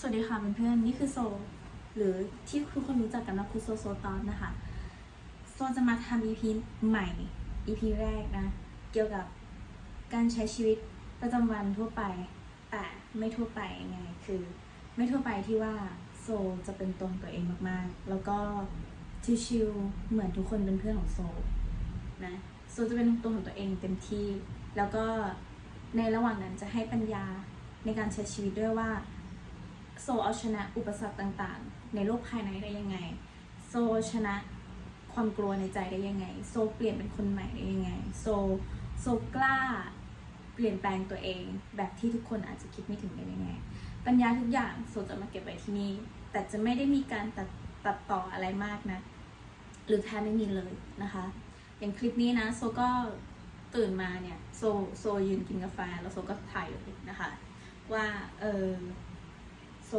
สวัสดีค่ะเพื่อนๆนี่คือโซ หรือที่ทุกคนรู้จักกันว่าคือโซโซตอนนะคะ โซจะมาทำ EP ใหม่ EP แรกนะ เกี่ยวกับการใช้ชีวิตประจำวันทั่วไป แต่ไม่ทั่วไปไงคือ ไม่ทั่วไปที่ว่าโซจะเป็นตัวของตัวเองมากๆ แล้วก็ชิวๆเหมือนทุกคนเป็นเพื่อนของโซนะโซจะเป็นตัวของตัวเองเต็มที่ แล้วก็ในระหว่างนั้นจะให้ปัญญาในการใช้ชีวิตด้วยว่า โซเอาชนะอุปสรรคต่างๆ ในโลกภายในได้ยังไง โซชนะความกลัวในใจได้ยังไง โซเปลี่ยนเป็นคนใหม่ได้ยังไง โซโซกล้าเปลี่ยนแปลงตัวเอง แบบที่ทุกคนอาจจะคิดไม่ถึงได้ยังไง ปัญญาทุกอย่างโซจะมาเก็บไว้ที่นี่ แต่จะไม่ได้มีการตัดตัดต่ออะไรมากนะ หรือแทบไม่มีเลยนะคะ อย่างคลิปนี้นะโซก็ตื่นมาเนี่ยโซโซยืนกินกาแฟแล้วโซก็ถ่ายเลยนะคะ ว่าเออ โซ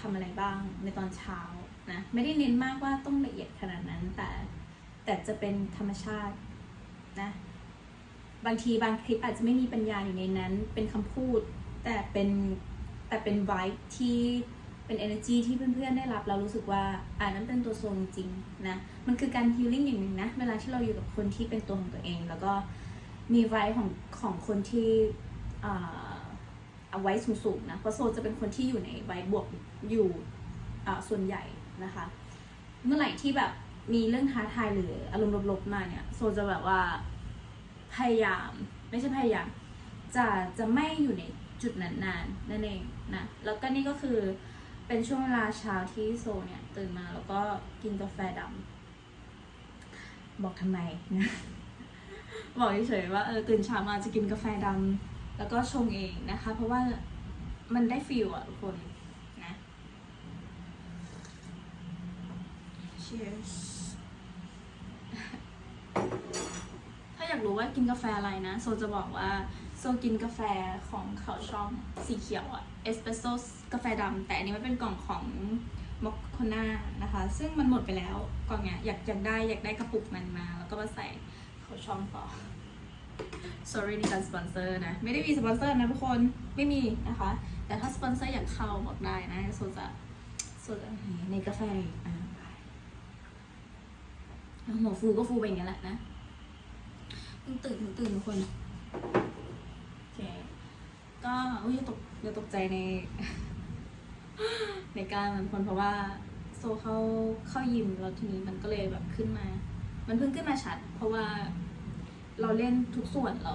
ทำอะไรบ้างในตอนเช้านะไม่ได้เน้นมากว่าต้องละเอียดขนาดนั้นแต่แต่จะเป็นธรรมชาตินะบางทีบางคลิปอาจจะไม่มีปัญญาอยู่ในนั้น เป็นคำพูด แต่เป็นแต่เป็นไวท์ที่เป็น energy ที่เพื่อนๆได้รับ เรารู้สึกว่าอ่านั้นเป็นตัวโซจริงนะมันคือการฮิลลิ่งอย่างหนึ่งนะเวลาที่เราอยู่กับคนที่เป็นตัวของตัวเอง แล้วก็มีไวท์ของของคนที่อ่า เอาไว้สูงๆนะเพราะโซจะเป็นคนที่อยู่ในไว้บวกอยู่ส่วนใหญ่นะคะ เมื่อไหร่ที่แบบมีเรื่องท้าทายหรืออารมณ์ลบๆมาเนี่ยโซจะแบบว่าพยายามไม่ใช่พยายามจะจะไม่อยู่ในจุดนั้นนานนั่นเองนะแล้วก็นี่ก็คือเป็นช่วงเวลาเช้าที่โซเนี่ยตื่นมาแล้วก็กินกาแฟดำบอกทำไมนะบอกเฉยๆว่าเออตื่นเช้ามาจะกินกาแฟดำ แล้วก็ชงเองนะคะ เพราะว่ามันได้ฟิลอะทุกคนนะ cheers ถ้าอยากรู้ว่ากินกาแฟอะไรนะ โซจะบอกว่า โซกินกาแฟของเขาช่องสีเขียวอะเอสเปรสโซ่กาแฟดำแต่อันนี้มันเป็นกล่องของมอคโคน่านะคะ ซึ่งมันหมดไปแล้วกล่องเนี้ยอยากอยากได้อยากได้กระปุกมันมา แล้วก็มาใส่เขาช่องต่อ sorry ในการสปอนเซอร์นะ ไม่ได้มีสปอนเซอร์นะทุกคนไม่มีนะคะ แต่ถ้าสปอนเซอร์อยากเข้าบอกได้นะโซจะโซจะในกาแฟอีกอะแล้วหัวฟูก็ฟูไปอย่างนี้แหละนะเพิ่งตื่นตื่นทุกคนโอเคก็อุ้ยอย่าตกอย่าตกใจใน ในการมันคนเพราะว่าโซเข้าเข้ายิมแล้วทีนี้มันก็เลยแบบขึ้นมา มันเพิ่งขึ้นมาชัด เพราะว่า เราเล่นทุกส่วนเรา